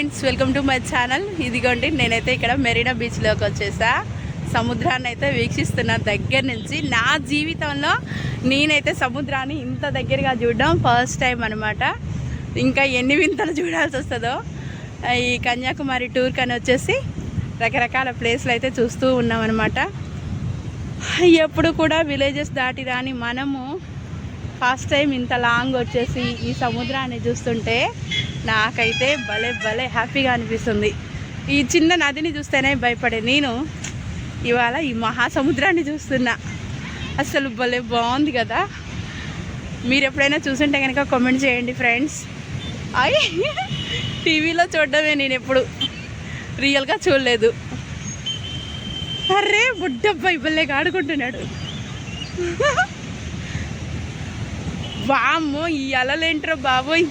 Friends welcome to my channel. ఇదిగోండి నేనైతే ఇక్కడ మెరీనా బీచ్లోకి వచ్చేసా. సముద్రాన్ని అయితే వీక్షిస్తున్న దగ్గర నుంచి. నా జీవితంలో నేనైతే సముద్రాన్ని ఇంత దగ్గరగా చూడడం ఫస్ట్ టైం అనమాట ఇంకా ఎన్ని వింతలు చూడాల్సి వస్తుందో. ఈ కన్యాకుమారి టూర్ కానీ వచ్చేసి రకరకాల ప్లేస్లు అయితే చూస్తూ ఉన్నామన్నమాట. ఎప్పుడు కూడా విలేజెస్ దాటి రాని మనము ఫస్ట్ టైం ఇంత లాంగ్ వచ్చేసి ఈ సముద్రాన్ని చూస్తుంటే నాకైతే భలే భలే హ్యాపీగా అనిపిస్తుంది. ఈ చిన్న నదిని చూస్తేనే భయపడే నేను ఇవాళ ఈ మహాసముద్రాన్ని చూస్తున్నా. అసలు భలే బాగుంది కదా. మీరు ఎప్పుడైనా చూసుంటే కనుక కామెంట్ చేయండి ఫ్రెండ్స్ అయ్యి టీవీలో చూడడమే నేను ఎప్పుడు. రియల్గా చూడలేదు. అరే బుడ్డబ్బాయి భలేగా ఆడుకుంటున్నాడు వామ్మో ఈ అలలేంట్రో బాబోయ్.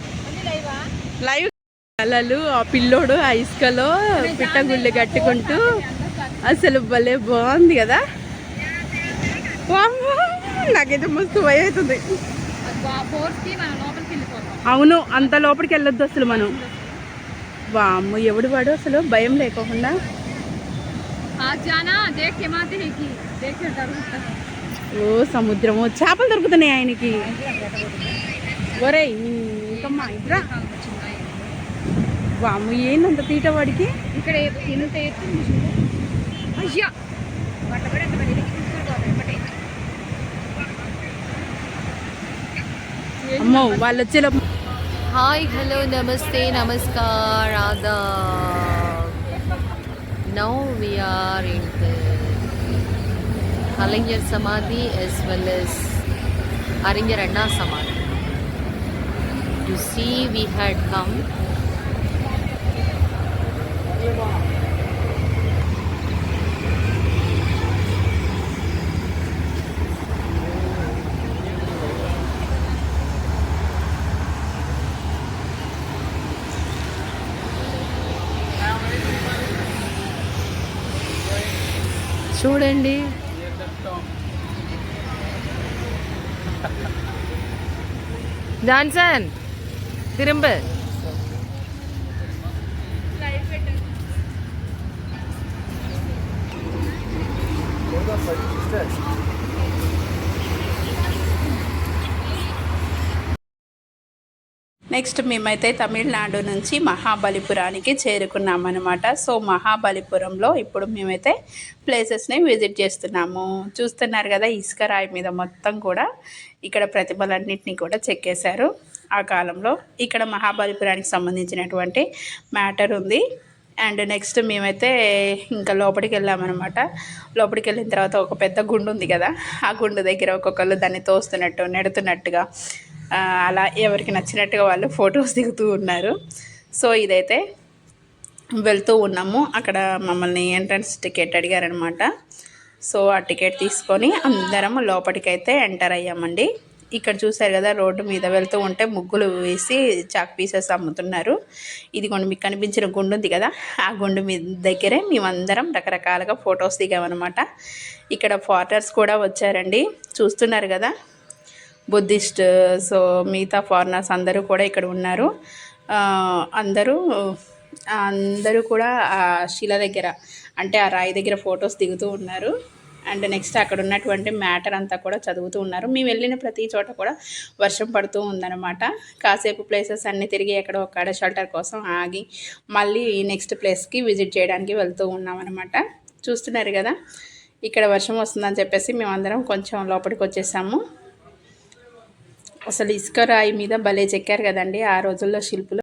లైవ్ అలలు ఆ పిల్లోడు ఆ ఇసుకలో పిట్టగుళ్ళు కట్టుకుంటూ అసలు భలే బాగుంది కదా. వామ్మో నాకైతే మస్తు భయం అవుతుంది. అవును అంత లోపలికి వెళ్ళొద్దు అసలు మనం. వామ్మో ఎవడు వాడు అసలు? భయం లేకోకుండా. ఓ సముద్రము చేపలు దొరుకుతున్నాయి ఆయనకి. ఒరే ఇంకమ్మా ఏంటంత వాము తీట వాడికి? ఇక్కడ అయ్యా! అమ్మో వాళ్ళు వచ్చే హాయ్ హలో నమస్తే నమస్కార్ ఆదా. Now we are the Kalinjar Samadhi as well as Arinjar Anna Samadhi. To see, we had come. చూడండి ജോൺസൺ തിരുമ്പ്. నెక్స్ట్ మేమైతే తమిళనాడు నుంచి మహాబలిపురానికి చేరుకున్నామన్నమాట. సో మహాబలిపురంలో ఇప్పుడు మేమైతే ప్లేసెస్ని విజిట్ చేస్తున్నాము. చూస్తున్నారు కదా ఇసుక రాయి మీద మొత్తం కూడా ఇక్కడ ప్రతిభలన్నింటినీ కూడా చెక్కేశారు ఆ కాలంలో ఇక్కడ మహాబలిపురానికి సంబంధించినటువంటి మ్యాటర్ ఉంది. అండ్ నెక్స్ట్ మేమైతే ఇంకా లోపలికి వెళ్ళామన్నమాట. లోపలికి వెళ్ళిన తర్వాత ఒక పెద్ద గుండు ఉంది కదా ఆ గుండు దగ్గర ఒక్కొక్కరు దాన్ని తోస్తున్నట్టు నెడుతున్నట్టుగా అలా ఎవరికి నచ్చినట్టుగా వాళ్ళు ఫొటోస్ దిగుతూ ఉన్నారు. సో ఇదైతే వెళ్తూ ఉన్నాము. అక్కడ మమ్మల్ని ఎంట్రన్స్ టికెట్ అడిగారనమాట. సో ఆ టికెట్ తీసుకొని అందరం లోపలికైతే ఎంటర్ అయ్యామండి. ఇక్కడ చూసారు కదా రోడ్డు మీద వెళ్తూ ఉంటే ముగ్గులు వేసి చాక్ పీసెస్ అమ్ముతున్నారు. ఇదిగోండి మీకు కనిపించిన గుండు ఉంది కదా ఆ గుండు మీద దగ్గరే మేమందరం రకరకాలుగా ఫొటోస్ దిగామన్నమాట. ఇక్కడ ఫారినర్స్ కూడా వచ్చారండి. చూస్తున్నారు కదా బుద్ధిస్ట్ సో మిగతా ఫారినర్స్ అందరూ కూడా ఇక్కడ ఉన్నారు. అందరూ అందరూ కూడా ఆ శిల దగ్గర అంటే ఆ రాయి దగ్గర ఫొటోస్ దిగుతూ ఉన్నారు. అండ్ నెక్స్ట్ అక్కడ ఉన్నటువంటి మ్యాటర్ అంతా కూడా చదువుతూ ఉన్నారు. మేము వెళ్ళిన ప్రతి చోట కూడా వర్షం పడుతూ ఉందన్నమాట. కాసేపు ప్లేసెస్ అన్నీ తిరిగి ఎక్కడ ఒక్కడ షెల్టర్ కోసం ఆగి మళ్ళీ నెక్స్ట్ ప్లేస్కి విజిట్ చేయడానికి వెళ్తూ ఉన్నామన్నమాట. చూస్తున్నారు కదా ఇక్కడ వర్షం వస్తుందని చెప్పేసి మేమందరం కొంచెం లోపలికి వచ్చేసాము. అసలు ఇసుక రాయి మీద భలే చెక్కారు కదండి ఆ రోజుల్లో శిల్పులు.